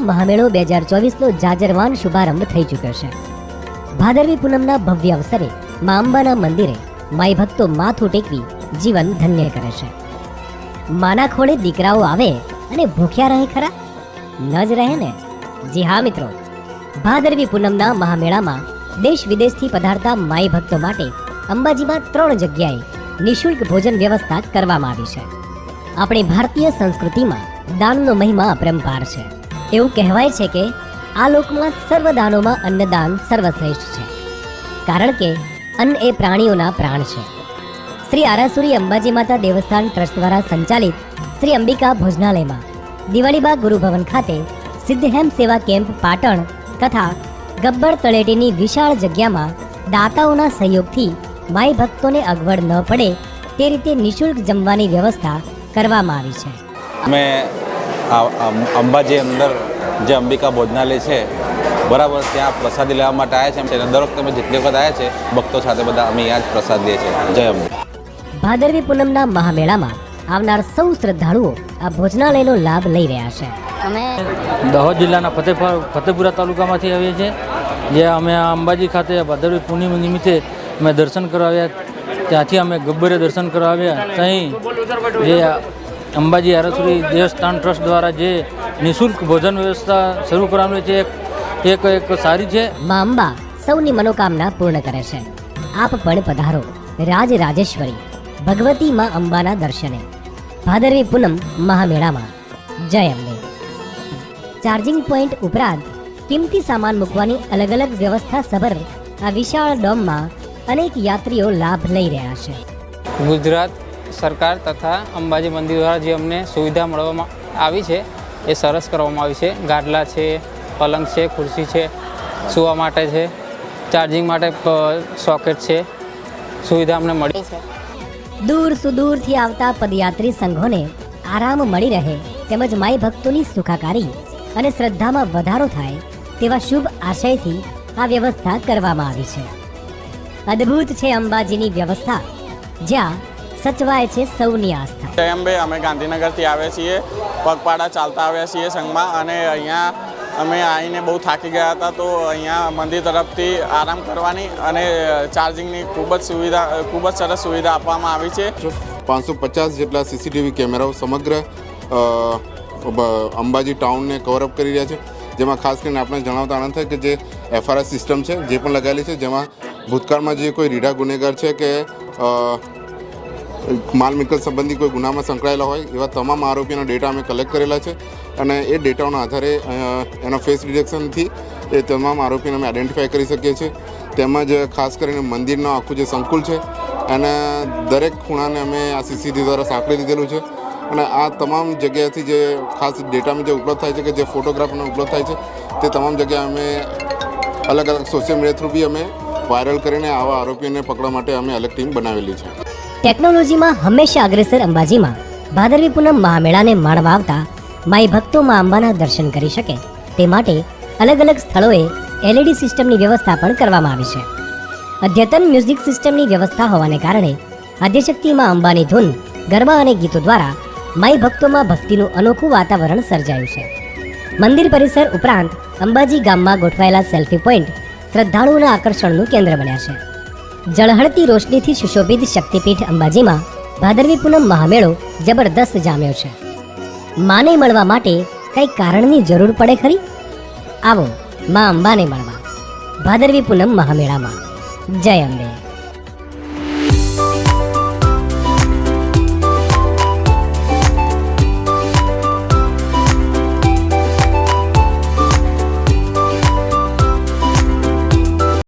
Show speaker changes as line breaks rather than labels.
મહામેળો બે હજાર ચોવીસનો જાજરવાન શુભારંભ થઈ ચૂક્યો છે. ભાદરવી પૂનમના ભવ્ય અવસરે મા અંબાના મંદિરે માઈ ભક્તો માથું ટેકવી જીવન ધન્ય કરે છે. માના ખોળે દીકરાઓ આવે અને ભૂખ્યા રહે ખરા? ન જ રહે ને? જી હા મિત્રો. ભાદરવી પૂનમના મહામેળામાં દેશ વિદેશથી પધારતા માઈ ભક્તો માટે અંબાજીમાં ત્રણ જગ્યાએ નિઃશુલ્ક ભોજન વ્યવસ્થા કરવામાં આવી છે. આપણી ભારતીય સંસ્કૃતિમાં દાનનો મહિમા અપરંપાર છે. એવું કહેવાય છે કે આ લોકમાં સર્વ દાનોમાં અન્નદાન સર્વશ્રેષ્ઠ છે. કારણ કે અન્ન એ પ્રાણીઓના પ્રાણ છે. શ્રી આરાસુરી અંબાજી માતા દેવસ્થાન ટ્રસ્ટ દ્વારા સંચાલિત શ્રી અંબિકા ભોજનાલયમાં દિવાળીબાગ ગુરુભવન ખાતે સિદ્ધહેમ સેવા કેમ્પ પાટણ તથા ગબ્બર તળેટીની વિશાળ જગ્યામાં દાતાઓના સહયોગથી માય ભક્તોને અગવડ ન પડે તે રીતે નિઃશુલ્ક જમવાની વ્યવસ્થા કરવામાં આવી છે.
અંબાજી અંદર જે અંબિકા ભોજનાલય છે બરાબર ત્યાં પ્રસાદી લેવા માટે આવ્યા છે. અને દર વખતે અમે જેટલી વખત આવ્યા છે ભક્તો સાથે બધા અમે અહીંયા જ પ્રસાદ લઈએ છીએ. જય અંબે
ભાદરવી પૂનમના મહામેળામાં આવનાર સૌ શ્રદ્ધાળુઓ આ ભોજનાલયનો લાભ લઈ રહ્યા છે.
અમે
દાહોદ જિલ્લાના ફતેપુર ફતેપુરા તાલુકામાંથી આવીએ છીએ જે અમે અંબાજી ખાતે ભાદરવી પૂર્ણિમા નિમિત્તે અમે દર્શન કરવા આવ્યા ત્યાંથી અમે ગબ્બરે દર્શન કરવા આવ્યા ત્યાં જે અંબાજી આરસુરી દેવસ્થાન ટ્રસ્ટ દ્વારા જે નિઃશુલ્ક ભોજન વ્યવસ્થા શરૂ કરવાનું છે એક એક એક સારી છે.
મા અંબા સૌની મનોકામના પૂર્ણ કરે છે. આપ પણ પધારો. રાજ રાજેશ્વરી ભગવતી માં અંબાના દર્શને. ભાદરવી પૂનમ મહામેળામાં. જય અંબે. ચાર્જિંગ પોઈન્ટ ઉપરાંત કિંમતી સામાન મૂકવાની અલગ અલગ વ્યવસ્થા સભર આ વિશાળ ડોમમાં અનેક યાત્રીઓ લાભ લઈ રહ્યા છે.
ગુજરાત સરકાર તથા અંબાજી મંદિર દ્વારા જે અમને સુવિધા મળવામાં આવી છે, એ સરસ કરવામાં આવી છે. ગાડલા છે, પલંગ છે, ખુરશી છે, સૂવા માટે છે ચાર્જિંગ માટે સોકેટ છે, સુવિધા અમને મળી
છે.
દૂર સુદૂરથી આવતા પદયાત્રી સંઘોને આરામ મળી રહે તેમજ માઈ ભક્તોની સુખાકારી અને શ્રદ્ધામાં વધારો થાય તેવા શુભ આશયથી આ વ્યવસ્થા કરવામાં આવી છે. અદ્ભુત છે અંબાજીની વ્યવસ્થા. જ્યાં સચવાય છે સૌની આસ્થા.
જય અમે ગાંધીનગરથી આવ્યા છીએ પગપાળા ચાલતા આવ્યા છીએ સંઘમાં અને અહીંયા અમે આવીને બહુ થાકી ગયા હતા તો અહીંયા મંદિર તરફથી આરામ કરવાની અને ચાર્જિંગની ખૂબ જ સુવિધા ખૂબ જ સરસ સુવિધા આપવામાં આવી છે.
પાંચસો પચાસ જેટલા સીસીટીવી કેમેરાઓ સમગ્ર અંબાજી ટાઉનને કવરઅપ કરી રહ્યા છે. જેમાં ખાસ કરીને આપણે જણાવતા આનંદ થાય કે જે એફઆરએસ સિસ્ટમ છે જે પણ લગાવેલી છે જેમાં ભૂતકાળમાં જે કોઈ રીઢા ગુનેગાર છે કે માલ મિલકત સંબંધી કોઈ ગુનામાં સંકળાયેલા હોય, એવા તમામ આરોપીના ડેટા અમે કલેક્ટ કરેલા છે અને એ ડેટાઓના આધારે એના ફેસ ડિટેક્શનથી એ તમામ આરોપીને અમે આઈડેન્ટિફાય કરી શકીએ છીએ. તેમજ ખાસ કરીને મંદિરનું આખું જે સંકુલ છે, અને દરેક ખૂણાને અમે આ સીસીટીવી દ્વારા સાંકળી લીધેલું છે. અને આ તમામ જગ્યાએથી જે ખાસ ડેટામાં જે ઉપલબ્ધ થાય છે કે જે ફોટોગ્રાફનો ઉપલબ્ધ થાય છે, તે તમામ જગ્યાએ અમે અલગ અલગ સોશિયલ મીડિયા થ્રુ બી અમે વાયરલ કરીને આવા આરોપીઓને પકડવા માટે અમે અલગ ટીમ બનાવેલી છે.
ટેકનોલોજીમાં હંમેશા અગ્રેસર અંબાજીમાં. ભાદરવી પૂનમ મહામેળાને માણવા આવતા માઈ ભક્તો માં અંબાના દર્શન કરી શકે. તે માટે અલગ અલગ સ્થળોએ એલઈડી સિસ્ટમની વ્યવસ્થા પણ કરવામાં આવી છે. અદ્યતન મ્યુઝિક સિસ્ટમની વ્યવસ્થા હોવાને કારણે આદ્યશક્તિમાં અંબાની ધૂન, ગરબા અને ગીતો દ્વારા માઈ ભક્તોમાં ભક્તિનું અનોખું વાતાવરણ સર્જાયું છે. મંદિર પરિસર ઉપરાંત અંબાજી ગામમાં ગોઠવાયેલા સેલ્ફી પોઈન્ટ શ્રદ્ધાળુઓના આકર્ષણનું કેન્દ્ર બન્યા છે. જળહળતી રોશનીથી સુશોભિત શક્તિપીઠ અંબાજીમાં ભાદરવી પૂનમ મહામેળો જબરદસ્ત જામ્યો છે. માને મળવા માટે કઈ કારણની જરૂર પડે ખરી? આવો મા અંબાને મળવા. ભાદરવી પૂનમ મહામેળામાં. જય અંબે.